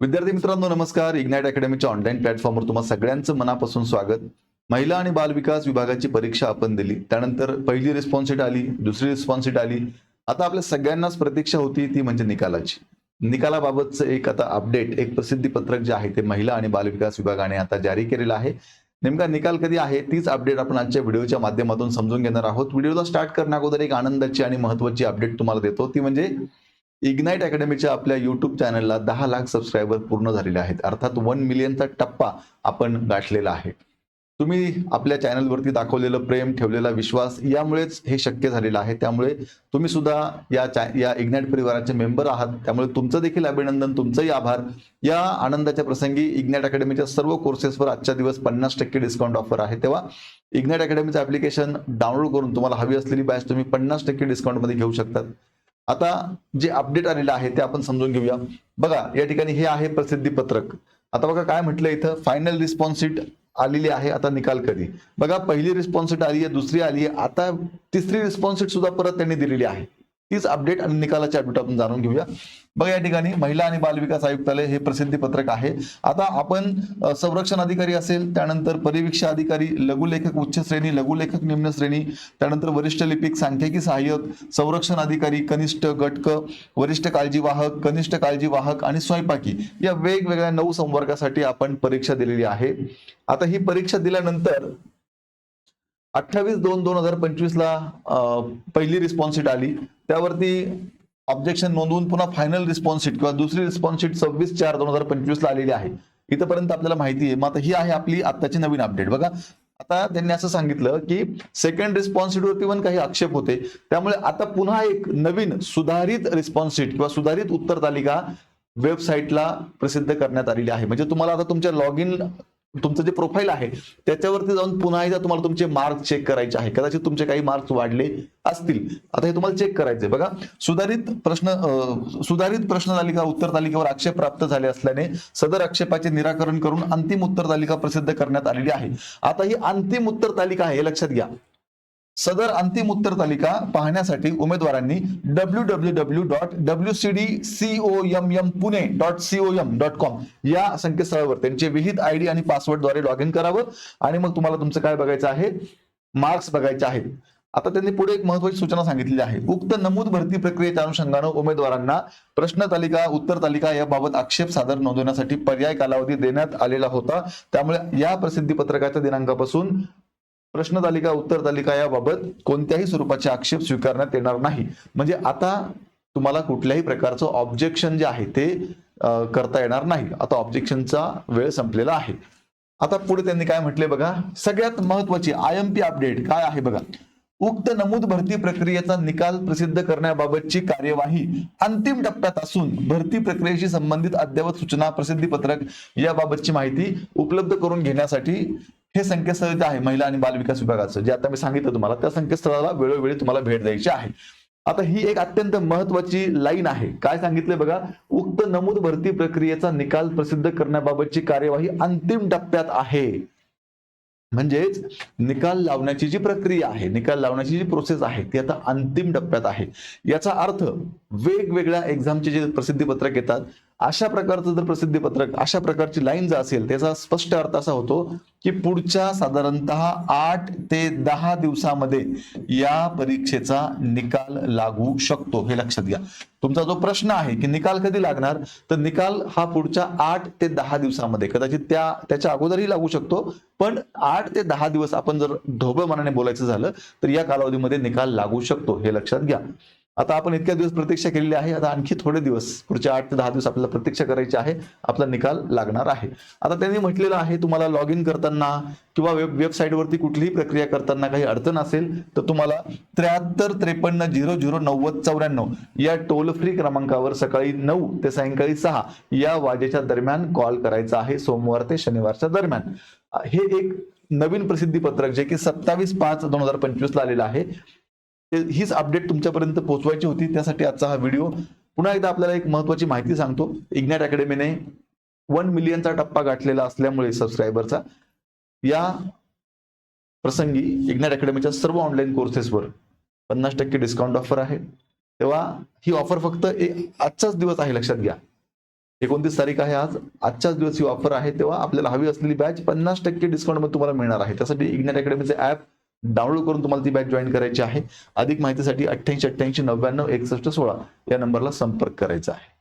विद्यार्थी मित्रांनो नमस्कार. इग्नाइट अकॅडमीच्या ऑनलाईन प्लॅटफॉर्मवर तुम्हाला सगळ्यांचं मनापासून स्वागत. महिला आणि बालविकास विभागाची परीक्षा आपण दिली. त्यानंतर पहिली रिस्पॉन्स आली दुसरी रिस्पॉन्स आली. आता आपल्या सगळ्यांनाच प्रतीक्षा होती ती म्हणजे निकालाची. निकालाबाबतचं एक आता अपडेट एक प्रसिद्धी पत्रक जे आहे ते महिला आणि बालविकास विभागाने आता जारी केलेलं आहे. नेमका निकाल कधी आहे तीच अपडेट आपण आजच्या व्हिडिओच्या माध्यमातून समजून घेणार आहोत. व्हिडिओला स्टार्ट करण्या अगोदर एक आनंदाची आणि महत्वाची अपडेट तुम्हाला देतो. ती म्हणजे इग्नाइट अकॅडमीच्या आपल्या युट्यूब चॅनलला दहा लाख सबस्क्रायबर पूर्ण झालेले आहेत. अर्थात वन मिलियनचा टप्पा आपण गाठलेला आहे. तुम्ही आपल्या चॅनलवरती दाखवलेलं प्रेम ठेवलेला विश्वास यामुळेच हे शक्य झालेलं आहे. त्यामुळे तुम्ही सुद्धा या चा या इग्नाईट परिवाराचे मेंबर आहात. त्यामुळे तुमचं देखील अभिनंदन तुमचंही आभार. या आनंदाच्या प्रसंगी इग्नाईट अकॅडमीच्या सर्व कोर्सेसवर आजच्या दिवस पन्नास टक्के डिस्काउंट ऑफर आहे. तेव्हा इग्नाईट अकॅडमीचं ऍप्लिकेशन डाउनलोड करून तुम्हाला हवी असलेली बॅच तुम्ही पन्नास टक्के डिस्काउंटमध्ये घेऊ शकतात. आता जे अपडेट आलेलं आहे ते आपण समजून घेऊया. बघा या ठिकाणी हे आहे प्रसिद्धी पत्रक. आता बघा काय म्हटलं इथं? फायनल रिस्पॉन्स आलेली आहे आता निकाल कधी. बघा पहिली रिस्पॉन्स आली आहे दुसरी आली आहे. आता तिसरी रिस्पॉन्स सुद्धा परत त्यांनी दिलेली आहे. तीच अपडेट आणि निकालाच्या अपडेट आपण जाणून घेऊया. बघा या ठिकाणी महिला आणि बालविकास आयुक्तालय हे प्रसिद्धी पत्रक आहे. आता आपण संरक्षण अधिकारी असेल त्यानंतर परिवीक्षा अधिकारी लघुलेखक उच्च श्रेणी लघुलेखक निम्न श्रेणी त्यानंतर वरिष्ठ लिपिक सांख्यिकी सहाय्यक संरक्षण अधिकारी कनिष्ठ गटक वरिष्ठ काळजीवाहक कनिष्ठ काळजीवाहक आणि स्वयंपाकी या वेगवेगळ्या नऊ संवर्गासाठी आपण परीक्षा दिलेली आहे. आता ही परीक्षा दिल्यानंतर अठ्ठावीस दोन दोन हजार पंचवीसला पहिली रिस्पॉन्स आली. त्यावरती ऑब्जेक्शन नोंदवून पुन्हा फायनल रिस्पॉन्स किंवा दुसरी रिस्पॉन्स सव्वीस चार दोन हजार पंचवीस ला आलेली आहे. इथपर्यंत आपल्याला माहिती आहे. मग आता ही आहे आपली आत्ताची नवीन अपडेट बघा आता त्यांनी असं सांगितलं की सेकंड रिस्पॉन्स पण काही आक्षेप होते. त्यामुळे आता पुन्हा एक नवीन सुधारित रिस्पॉन्स किंवा सुधारित उत्तर तालिका वेबसाईटला प्रसिद्ध करण्यात आलेली आहे. म्हणजे तुम्हाला आता तुमच्या लॉग इन तुमचं जे प्रोफाईल आहे त्याच्यावरती जाऊन पुन्हा एकदा तुम्हाला तुमचे मार्क चेक करायचे आहे. कदाचित तुमचे काही मार्क्स वाढले असतील. आता हे तुम्हाला चेक करायचे बघा सुधारित प्रश्न सुधारित प्रश्न तालिका उत्तर तालिकेवर आक्षेप प्राप्त झाले असल्याने सदर आक्षेपाचे निराकरण करून अंतिम उत्तर तालिका प्रसिद्ध करण्यात आलेली आहे. आता ही अंतिम उत्तर तालिका आहे हे लक्षात घ्या. सदर अंतिम उत्तर तालिका पाहण्यासाठी उमेदवारांनी W W W dot W C D CO M M Pune dot CO M dot com या संकेतस्थळावर त्यांचे विहित आय डी आणि पासवर्डद्वारे लॉग इन करावं. आणि मग तुम्हाला तुमचं काय बघायचं आहे? मार्क्स बघायचे आहेत. आता त्यांनी पुढे एक महत्वाची सूचना सांगितलेली आहे. उक्त नमूद भरती प्रक्रियेच्या अनुषंगानं उमेदवारांना प्रश्न तालिका उत्तर तालिका याबाबत आक्षेप सादर नोंदवण्यासाठी पर्याय कालावधी देण्यात आलेला होता. त्यामुळे या प्रसिद्धी पत्रकाच्या दिनांकापासून प्रश्न तालिका उत्तर तालिका याबाबत कोणत्याही स्वरूपाचे आक्षेप स्वीकारण्यात येणार नाही. म्हणजे आता तुम्हाला कुठल्याही प्रकारचं ऑब्जेक्शन जे आहे ते करता येणार नाही. आता ऑब्जेक्शनचा वेळ संपलेला आहे. आता पुढे त्यांनी काय म्हटले बघा? सगळ्यात महत्वाची आय एम पी अपडेट काय आहे बघा? उक्त नमूद भरती प्रक्रियेचा निकाल प्रसिद्ध करण्याबाबतची कार्यवाही अंतिम टप्प्यात असून भरती प्रक्रियेशी संबंधित अद्ययावत सूचना प्रसिद्धी पत्रक याबाबतची माहिती उपलब्ध करून घेण्यासाठी हे संकेतस्थळ जे आहे महिला आणि बालविकास विभागाचं जे आता मी सांगितलं तुम्हाला त्या संकेतस्थळाला वेळोवेळी तुम्हाला भेट द्यायची आहे. आता ही एक अत्यंत महत्वाची लाईन आहे. काय सांगितलंय बघा उक्त नमूद भरती प्रक्रियेचा निकाल प्रसिद्ध करण्याबाबतची कार्यवाही अंतिम टप्प्यात आहे. म्हणजेच निकाल लावण्याची जी प्रक्रिया आहे निकाल लावण्याची जी प्रोसेस आहे ती आता अंतिम टप्प्यात आहे. याचा अर्थ वेगवेगळ्या एक्झामचे जे प्रसिद्धी पत्रक येतात अशा प्रकारचं जर प्रसिद्धी पत्रक अशा प्रकारची लाईन जर असेल त्याचा स्पष्ट अर्थ असा होतो की पुढच्या साधारणतः आठ ते दहा दिवसामध्ये या परीक्षेचा निकाल लागू शकतो. हे लक्षात घ्या. तुमचा जो प्रश्न आहे की निकाल कधी लागणार तर निकाल हा पुढच्या आठ ते दहा दिवसामध्ये कदाचित त्या त्याच्या अगोदरही लागू शकतो पण आठ ते दहा दिवस आपण जर ढोबळ मनाने बोलायचं झालं तर या कालावधीमध्ये निकाल लागू शकतो. हे लक्षात घ्या. आता आपण इतक्या दिवस प्रतीक्षा केलेली आहे. आता आणखी थोडे दिवस पुढच्या आठ ते दहा दिवस आपल्याला प्रतीक्षा करायची आहे. आपला निकाल लागणार आहे. आता त्यांनी म्हटलेलं आहे तुम्हाला लॉग इन करताना किंवा वेब वेबसाईटवरती कुठलीही प्रक्रिया करताना काही अडचण असेल तर तुम्हाला त्र्याहत्तर त्रेपन्न झिरो झिरो नव्वद चौऱ्याण्णव या टोल फ्री क्रमांकावर सकाळी नऊ ते सायंकाळी सहा या वाजेच्या दरम्यान कॉल करायचा आहे सोमवार ते शनिवारच्या दरम्यान. हे एक नवीन प्रसिद्धी पत्रक जे की सत्तावीस पाच दोन हजार पंचवीस ला आलेलं आहे. हीच अपडेट तुमच्यापर्यंत पोहोचवायची होती. त्यासाठी आजचा हा व्हिडिओ पुन्हा एकदा आपल्याला एक महत्वाची माहिती सांगतो. इग्नॅट अकॅडमीने वन मिलियनचा टप्पा गाठलेला असल्यामुळे सबस्क्रायबरचा या प्रसंगी इग्नॅट अकॅडमीच्या सर्व ऑनलाईन कोर्सेसवर पन्नास टक्के डिस्काउंट ऑफर आहे. तेव्हा ही ऑफर फक्त आजचाच दिवस आहे लक्षात घ्या. एकोणतीस तारीख आहे आज. आजच्याच दिवस ही ऑफर आहे. तेव्हा आपल्याला हवी असलेली बॅच पन्नास टक्के डिस्काउंटमध्ये तुम्हाला मिळणार आहे. त्यासाठी इग्नॅट अकॅडमीचे ऍप डाउनलोड करून तुम्हाला ती बॅच जॉईन करायची आहे. अधिक माहितीसाठी अठ्ठ्याऐंशी अठ्ठ्याऐंशी नव्याण्णव एकसष्ट सोळा या नंबरला संपर्क करायचा आहे.